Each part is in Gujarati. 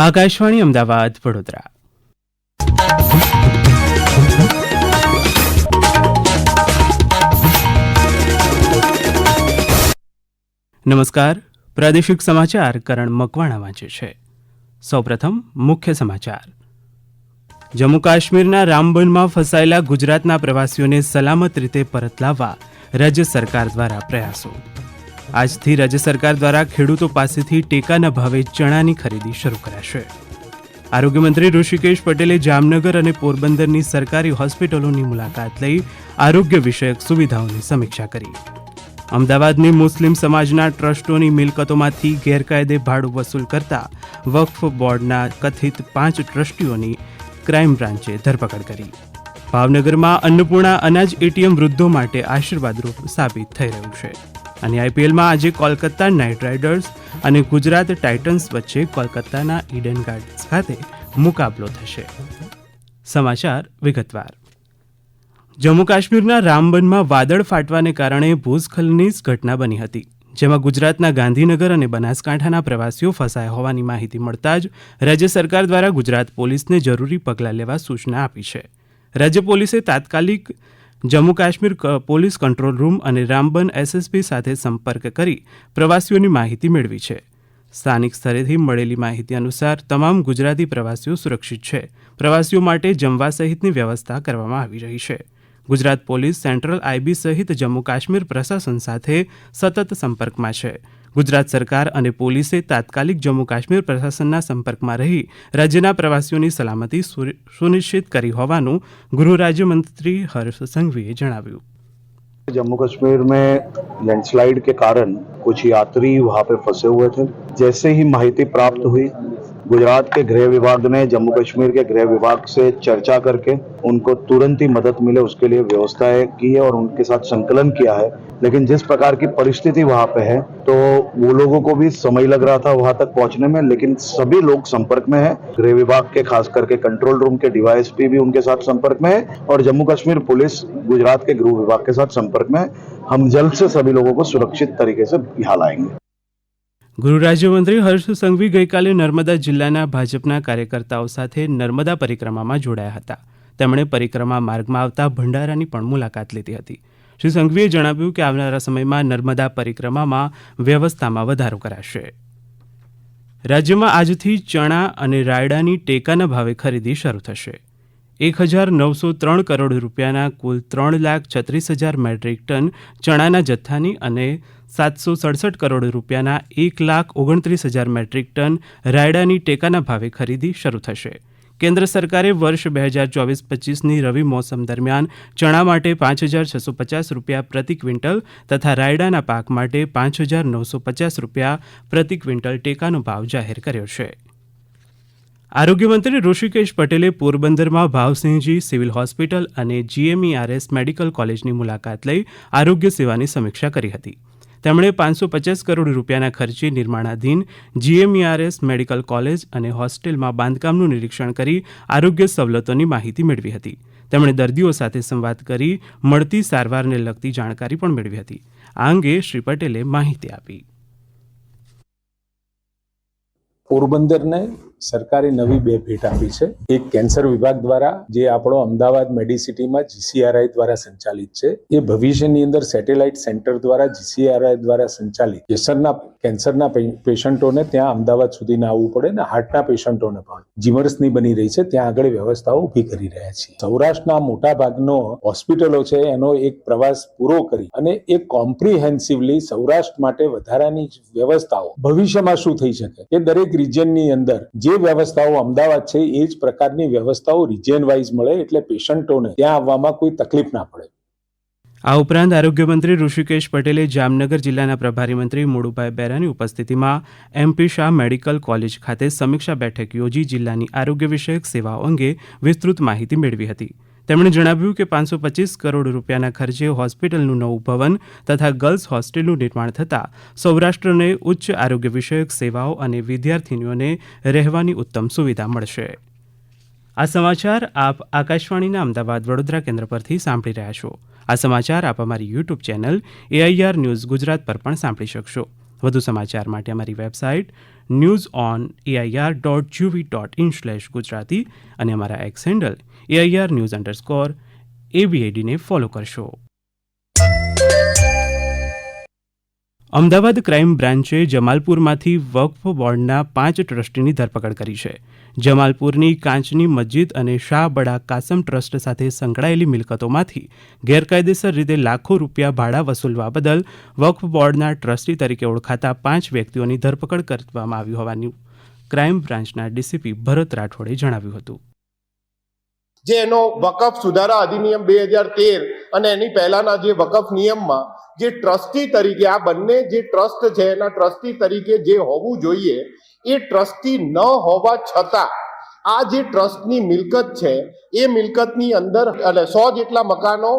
આકાશવાણી અમદાવાદ, વડોદરા. નમસ્કાર. પ્રાદેશિક સમાચાર કરણ મકવાણા વાંચે છે. સૌપ્રથમ મુખ્ય સમાચાર. જમ્મુ કાશ્મીરના રામબનમાં ફસાયેલા ગુજરાતના પ્રવાસીઓને સલામત રીતે પરત લાવવા રાજ્ય સરકાર દ્વારા પ્રયાસો. આજથી રાજ્ય સરકાર દ્વારા ખેડૂતો પાસેથી ટેકાના ભાવે ચણાની ખરીદી શરૂ કરાશે. આરોગ્યમંત્રી ઋષિકેશ પટેલે જામનગર અને પોરબંદરની સરકારી હોસ્પિટલોની મુલાકાત લઈ આરોગ્ય વિષયક સુવિધાઓની સમીક્ષા કરી. અમદાવાદની મુસ્લિમ સમાજના ટ્રસ્ટોની મિલકતોમાંથી ગેરકાયદે ભાડું વસૂલ કરતા વક્ફ બોર્ડના કથિત પાંચ ટ્રસ્ટીઓની ક્રાઇમ બ્રાન્ચે ધરપકડ કરી. ભાવનગરમાં અન્નપૂર્ણા અનાજ એટીએમ વૃદ્ધો માટે આશીર્વાદરૂપ સાબિત થઈ રહ્યું છે. અને આઈપીએલમાં આજે કોલકાતા નાઇટ રાઇડર્સ અને ગુજરાત ટાઇટન્સ વચ્ચે કોલકાતાના ઈડન ગાર્ડન્સ ખાતે મુકાબલો થશે. સમાચાર વિગતવાર. જમ્મુ કાશ્મીરના રામબનમાં વાદળ ફાટવાને કારણે ભૂસ્ખલનની ઘટના બની હતી, જેમાં ગુજરાતના ગાંધીનગર અને બનાસકાંઠાના પ્રવાસીઓ ફસાયા હોવાની માહિતી મળતા જ રાજ્ય સરકાર દ્વારા ગુજરાત પોલીસને જરૂરી પગલાં લેવા સૂચના આપી છે. રાજ્ય પોલીસે તાત્કાલિક Jammu Kashmir police control room અને રામબન એસએસપી સાથે સંપર્ક કરી પ્રવાસીઓની માહિતી મેળવી છે. સ્થાનિક સ્તરેથી મળેલી માહિતી અનુસાર તમામ ગુજરાતી પ્રવાસીઓ સુરક્ષિત છે. પ્રવાસીઓ માટે જમવા સહિતની વ્યવસ્થા કરવામાં આવી રહી છે. ગુજરાત પોલીસ સેન્ટ્રલ આઈબી સહિત જમ્મુ કાશ્મીર પ્રશાસન સાથે સતત સંપર્કમાં છે. ગુજરાત સરકાર અને પોલીસે તાત્કાલિક જમ્મુ કાશ્મીર પ્રશાસનના સંપર્કમાં રહી રાજ્યના પ્રવાસીઓની સલામતી સુનિ- સુનિશ્ચિત કરી હોવાનું ગૃહ રાજ્યમંત્રી હર્ષ સંઘવીએ જણાવ્યું जम्मू कश्मीर में लैंडस्लाइड के कारण कुछ यात्री वहां पे फंसे हुए थे जैसे ही माहिती प्राप्त हुई गुजरात के गृह विभाग ने, जम्मू कश्मीर के गृह विभाग से चर्चा करके उनको तुरंत ही मदद मिले, उसके लिए व्यवस्थाएँ की है और उनके साथ संकलन किया है। लेकिन जिस प्रकार की परिस्थिति वहाँ पे है तो वो लोगों को भी समय लग रहा था वहाँ तक पहुँचने में, लेकिन सभी लोग संपर्क में है। गृह विभाग के, खास करके कंट्रोल रूम के डीवाईएसपी भी उनके साथ संपर्क में है और जम्मू कश्मीर पुलिस गुजरात के गृह विभाग के साथ संपर्क में है। हम जल्द से सभी लोगों को सुरक्षित तरीके से यहाँ लाएँगे। ગૃહ રાજ્યમંત્રી હર્ષ સંઘવી ગઈકાલે નર્મદા જિલ્લાના ભાજપના કાર્યકર્તાઓ સાથે નર્મદા પરિક્રમામાં જોડાયા હતા. તેમણે પરિક્રમા માર્ગમાં આવતા ભંડારાની પણ મુલાકાત લીધી હતી. શ્રી સંઘવીએ જણાવ્યું કે આવનારા સમયમાં નર્મદા પરિક્રમામાં વ્યવસ્થામાં વધારો કરાશે. રાજ્યમાં આજથી ચણા અને રાયડાની ટેકાના ભાવે ખરીદી શરૂ થશે. એક હજાર નવસો ત્રણ કરોડ રૂપિયાના કુલ ત્રણ લાખ છત્રીસ હજાર મેટ્રિક ટન ચણાના જથ્થાની અને સાતસો સડસઠ કરોડ રૂપિયાના એક લાખ ઓગણત્રીસ હજાર મેટ્રિક ટન રાયડાની ટેકાના ભાવે ખરીદી શરૂ થશે. કેન્દ્ર સરકારે વર્ષ બે હજાર ચોવીસ પચીસની રવિ મોસમ દરમિયાન ચણા માટે પાંચ હજાર છસો પચાસ રૂપિયા પ્રતિ ક્વિન્ટલ તથા રાયડાના પાક માટે પાંચ હજાર નવસો પચાસ રૂપિયા પ્રતિ ક્વિન્ટલ ટેકાનો ભાવ જાહેર કર્યો છે. આરોગ્યમંત્રી ઋષિકેશ પટેલે પોરબંદરમાં ભાવસિંહજી સિવિલ હોસ્પિટલ અને જીએમઈઆરએસ મેડિકલ કોલેજની મુલાકાત લઈ આરોગ્ય સેવાની સમીક્ષા કરી હતી. તેમણે પાંચસો પચાસ કરોડ રૂપિયાના ખર્ચે નિર્માણાધીન જીએમઈઆરએસ મેડિકલ કોલેજ અને હોસ્ટેલમાં બાંધકામનું નિરીક્ષણ કરી આરોગ્ય સવલતોની માહિતી મેળવી હતી. તેમણે દર્દીઓ સાથે સંવાદ કરી મળતી સારવારને લગતી જાણકારી પણ મેળવી હતી. આ અંગે શ્રી પટેલે માહિતી આપી. પોરબંદરને સરકારે નવી બે ભેટ આપી છે. એક કેન્સર વિભાગ દ્વારા, જે આપણો અમદાવાદ મેડિસિટીમાં જીસીઆરઆઈ દ્વારા સંચાલિત છે. એ ભવિષ્યની અંદર સેટેલાઇટ સેન્ટર દ્વારા, જીસીઆરઆઈ દ્વારા સંચાલિત કેસરના કેન્સરના પેશન્ટોને ત્યાં અમદાવાદ સુધી ના આવવું પડે ને હાર્ટના પેશન્ટોને પણ. જીમર્સની બની રહી છે. ત્યાં આગળ વ્યવસ્થાઓ ઊભી કરી રહ્યા છે સૌરાષ્ટ્રના મોટા ભાગનો હોસ્પિટલો છે, એનો એક પ્રવાસ પૂરો કરી અને એ કોમ્પ્રિહેન્સિવલી સૌરાષ્ટ્ર માટે વધારાની વ્યવસ્થાઓ ભવિષ્યમાં શું થઈ શકે? એ દરેક રિજનની અંદર જે વ્યવસ્થાઓ અમદાવાદ છે, એ જ પ્રકારની વ્યવસ્થાઓ રિજિયન વાઇઝ મળે એટલે પેશન્ટોને ત્યાં આવવામાં કોઈ તકલીફ ના પડે. આ ઉપરાંત આરોગ્યમંત્રી ઋષિકેશ પટેલે જામનગર જિલ્લાના પ્રભારી મંત્રી મોડુભાઈ બેરાની ઉપસ્થિતિમાં એમપી શાહ મેડિકલ કોલેજ ખાતે સમીક્ષા બેઠક યોજી જિલ્લાની આરોગ્ય વિષયક સેવાઓ અંગે વિસ્તૃત માહિતી મેળવી હતી. તેમણે જણાવ્યું કે પાંચસો પચીસ કરોડ રૂપિયાના ખર્ચે હોસ્પિટલનું નવું ભવન તથા ગર્લ્સ હોસ્ટેલનું નિર્માણ થતાં સૌરાષ્ટ્રને ઉચ્ચ આરોગ્ય વિષયક સેવાઓ અને વિદ્યાર્થીનીઓને રહેવાની ઉત્તમ સુવિધા મળશે. આ સમાચાર આપ આકાશવાણીના અમદાવાદ વડોદરા કેન્દ્ર પરથી સાંભળી રહ્યા છો. આ સમાચાર આપ અમારી YouTube channel AIR news Gujarat પર પણ સાંભળી શકશો. વધુ સમાચાર માટે અમારી website news on AIR dot gov dot in slash Gujarati અને અમારા X handle AIR news underscore એબીએડીને follow કરશો. અમદાવાદ ક્રાઇમ બ્રાન્ચે જમાલપુરમાંથી વકફ બોર્ડના પાંચ ટ્રસ્ટીની ધરપકડ કરી છે. જમાલપુરની કાંચની મસ્જિદ અને શાહ બડા કાસમ ટ્રસ્ટ સાથે સંકળાયેલી મિલકતોમાંથી ગેરકાયદેસર રીતે લાખો રૂપિયા ભાડા વસૂલવા બદલ વકફ બોર્ડના ટ્રસ્ટી તરીકે ઓળખાતા પાંચ વ્યક્તિઓની ધરપકડ કરવામાં આવી હોવાનું ક્રાઇમ બ્રાન્ચના ડીસીપી ભરત રાઠોડે જણાવ્યું હતું. જે એનો વકફ સુધારા અધિનિયમ બે હજાર તેર અને એની પહેલાના જે વકફ નિયમમાં જે ટ્રસ્ટી તરીકે, આ બંને જે ટ્રસ્ટ છે, એના ટ્રસ્ટી તરીકે જે હોવું જોઈએ, એ ટ્રસ્ટી ન હોવા છતાં, આ જે ટ્રસ્ટની મિલકત છે, એ મિલકતની અંદર એટલે સો જેટલા મકાનો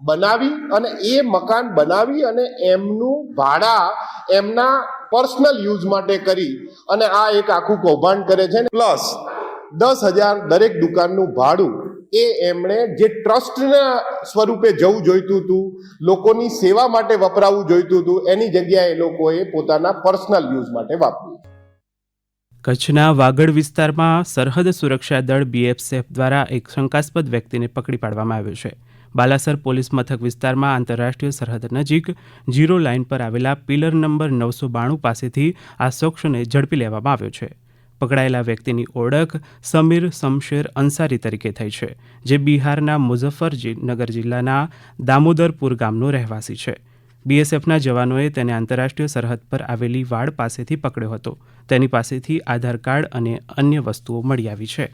બનાવી અને એ મકાન બનાવી અને એમનું ભાડા એમના પર્સનલ યુઝ માટે કરી અને આ એક આખું કૌભાંડ કરે છે. પ્લસ દસ હજાર દરેક દુકાનનું ભાડું એ એમણે જે ટ્રસ્ટના સ્વરૂપે જવું જોઈતું હતું, લોકોની સેવા માટે વપરાવું જોઈતું હતું, એની જગ્યાએ લોકોએ પોતાના પર્સનલ યુઝ માટે વાપર્યું. કચ્છના વાગડ વિસ્તારમાં સરહદ સુરક્ષા દળ બીએફએફ દ્વારા એક શંકાસ્પદ વ્યક્તિને પકડી પાડવામાં આવ્યો છે. બાલાસર પોલીસ મથક વિસ્તારમાં આંતરરાષ્ટ્રીય સરહદ નજીક જીરો લાઇન પર આવેલા પિલર નંબર નવસો બાણું પાસેથી આ શખ્સને ઝડપી લેવામાં આવ્યો છે. પકડાયેલા વ્યક્તિની ઓળખ સમીર શમશેર અંસારી તરીકે થઈ છે, જે બિહારના મુઝફ્ફરનગર જિલ્લાના દામોદરપુર ગામનો રહેવાસી છે. બીએસએફના જવાનોએ તેને આંતરરાષ્ટ્રીય સરહદ પર આવેલી વાડ પાસેથી પકડ્યો હતો. તેની પાસેથી આધાર કાર્ડ અને અન્ય વસ્તુઓ મળી આવી છે.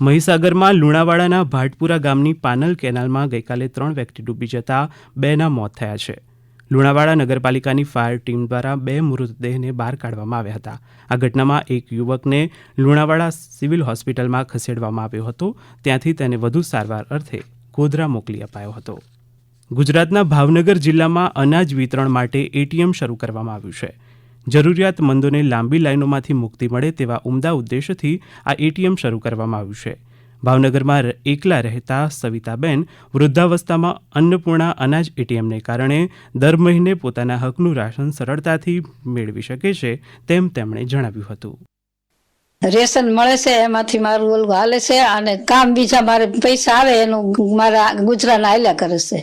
મહીસાગરમાં લુણાવાડાના ભાટપુરા ગામની પાનલ કેનાલમાં ગઈકાલે ત્રણ વ્યક્તિ ડૂબી જતા બેના મોત થયા છે. લુણાવાડા નગરપાલિકાની ફાયર ટીમ દ્વારા બે મૃતદેહને બહાર કાઢવામાં આવ્યા હતા. આ ઘટનામાં એક યુવકને લુણાવાડા સિવિલ હોસ્પિટલમાં ખસેડવામાં આવ્યો હતો. ત્યાંથી તેને વધુ સારવાર અર્થે ગોધરા મોકલી અપાયો હતો. ગુજરાતના ભાવનગર જિલ્લામાં અનાજ વિતરણ માટે એટીએમ શરૂ કરવામાં આવ્યું છે. જરૂરિયાતમંદોને લાંબી લાઇનોમાંથી મુક્તિ મળે તેવા ઉમદા ઉદ્દેશથી આ એટીએમ શરૂ કરવામાં આવ્યું છે. ભાવનગરમાં એકલા રહેતા સવિતાબેન વૃદ્ધાવસ્થામાં અન્નપૂર્ણા અનાજ એટીએમને કારણે દર મહિને પોતાના હકનું રાશન સરળતાથી મેળવી શકે છે તેમ તેમણે જણાવ્યું હતું. રેશન મળે છે એમાંથી મારું ઓલું હાલે છે અને કામ બીજા મારે પૈસા આવે એનું મારા ગુજરાન હાલ્યા કરે છે.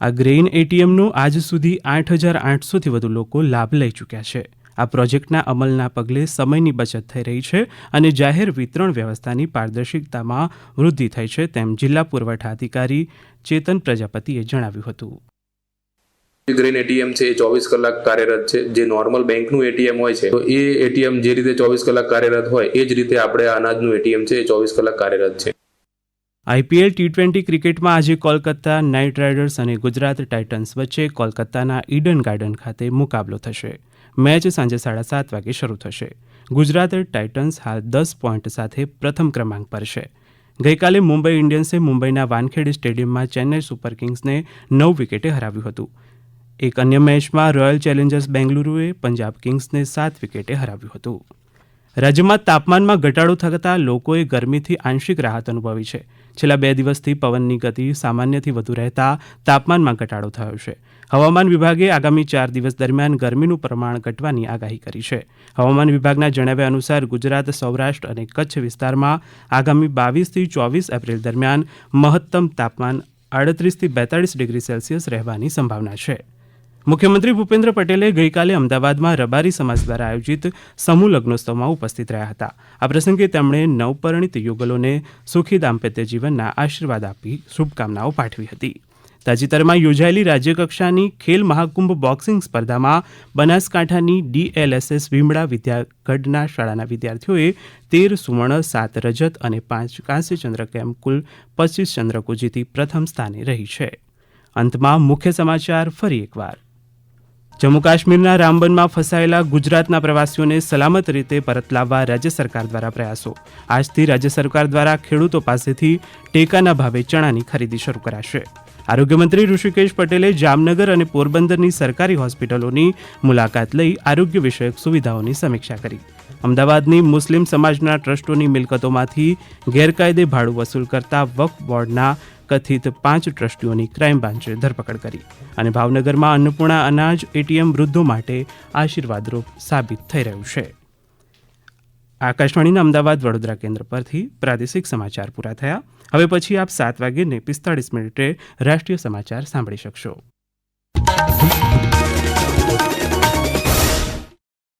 આ ગ્રેઇન એટીએમનો આજ સુધી આઠ હજાર આઠસોથી વધુ લોકો લાભ લઈ ચૂક્યા છે. આ પ્રોજેક્ટના અમલના પગલે સમયની બચત થઈ રહી છે અને જાહેર વિતરણ વ્યવસ્થાની પારદર્શિકતામાં વૃદ્ધિ થઈ છે તેમ જિલ્લા પુરવઠા અધિકારી ચેતન પ્રજાપતિએ જણાવ્યું હતું. ગ્રીન એટીએમ છે એ ચોવીસ કલાક કાર્યરત છે. જે નોર્મલ બેંકનું એટીએમ હોય છે તો એ એટીએમ જે રીતે ચોવીસ કલાક કાર્યરત હોય એ જ રીતે આપણે અનાજનું એટીએમ છે એ ચોવીસ કલાક કાર્યરત છે. આઈપીએલ ટી ટ્વેન્ટી ક્રિકેટમાં આજે કોલકાતા નાઇટ રાઇડર્સ અને ગુજરાત ટાઇટન્સ વચ્ચે કોલકાતાના ઈડન ગાર્ડન ખાતે મુકાબલો થશે. મેચ સાંજે સાડા સાત વાગે શરૂ થશે. ગુજરાત ટાઇટન્સ હાલ દસ પોઈન્ટ સાથે પ્રથમ ક્રમાંક પર છે. ગઈકાલે મુંબઈ ઇન્ડિયન્સે મુંબઈના વાનખેડે સ્ટેડિયમમાં ચેન્નઈ સુપર કિંગ્સને નવ વિકેટે હરાવ્યું હતું. એક અન્ય મેચમાં રોયલ ચેલેન્જર્સ બેંગલુરુએ પંજાબ કિંગ્સને સાત વિકેટે હરાવ્યું હતું. રાજ્યમાં તાપમાનમાં ઘટાડો થતાં લોકોએ ગરમીથી આંશિક રાહત અનુભવી છે. છેલ્લા બે દિવસથી પવનની ગતિ સામાન્યથી વધુ રહેતા તાપમાનમાં ઘટાડો થયો છે. હવામાન વિભાગે આગામી ચાર દિવસ દરમિયાન ગરમીનું પ્રમાણ ઘટવાની આગાહી કરી છે. હવામાન વિભાગના જણાવ્યા અનુસાર ગુજરાત, સૌરાષ્ટ્ર અને કચ્છ વિસ્તારમાં આગામી બાવીસથી ચોવીસ એપ્રિલ દરમિયાન મહત્તમ તાપમાન આડત્રીસથી બેતાળીસ ડિગ્રી સેલ્સિયસ રહેવાની સંભાવના છે. મુખ્યમંત્રી ભૂપેન્દ્ર પટેલે ગઈકાલે અમદાવાદમાં રબારી સમાજ દ્વારા આયોજિત સમૂહ લગ્નોત્સવમાં ઉપસ્થિત રહ્યા હતા. આ પ્રસંગે તેમણે નવપરણિત યુગલોને સુખી દાંપત્ય જીવનના આશીર્વાદ આપી શુભકામનાઓ પાઠવી હતી. તાજેતરમાં યોજાયેલી રાજ્યકક્ષાની ખેલ મહાકુંભ બોક્સિંગ સ્પર્ધામાં બનાસકાંઠાની ડીએલએસએસ વિમળા વિદ્યાગઢના શાળાના વિદ્યાર્થીઓએ તેર સુવર્ણ, સાત રજત અને પાંચ કાંસ્ય ચંદ્રક એમ કુલ પચીસ ચંદ્રકો જીતી પ્રથમ સ્થાને રહી છે. અંતમાં મુખ્ય સમાચાર ફરી એકવાર. જમ્મુ કાશ્મીરના રામબનમાં ફસાયેલા ગુજરાતના પ્રવાસીઓને સલામત રીતે પરત લાવવા રાજ્ય સરકાર દ્વારા પ્રયાસો. આજથી રાજ્ય સરકાર દ્વારા ખેડૂતો પાસેથી ટેકાના ભાવે ચણાની ખરીદી શરૂ કરાશે. આરોગ્યમંત્રી ઋષિકેશ પટેલે જામનગર અને પોરબંદરની સરકારી હોસ્પિટલોની મુલાકાત લઈ આરોગ્ય વિષયક સુવિધાઓની સમીક્ષા કરી. અમદાવાદની મુસ્લિમ સમાજના ટ્રસ્ટોની મિલકતોમાંથી ગેરકાયદે ભાડું વસૂલ કરતા વક્ફ બોર્ડના કથિત પાંચ ટ્રસ્ટીઓની ક્રાઇમ બ્રાન્ચે ધરપકડ કરી અને ભાવનગરમાં અન્નપૂર્ણા અનાજ એટીએમ વૃદ્ધો માટે આશીર્વાદરૂપ સાબિત થઈ રહ્યું છે. આકાશવાણીના અમદાવાદ વડોદરા કેન્દ્ર પરથી પ્રાદેશિક સમાચાર પૂરા થયા. હવે પછી આપ સાત વાગ્યે પિસ્તાળીસ મિનિટે રાષ્ટ્રીય સમાચાર સાંભળી શકશો.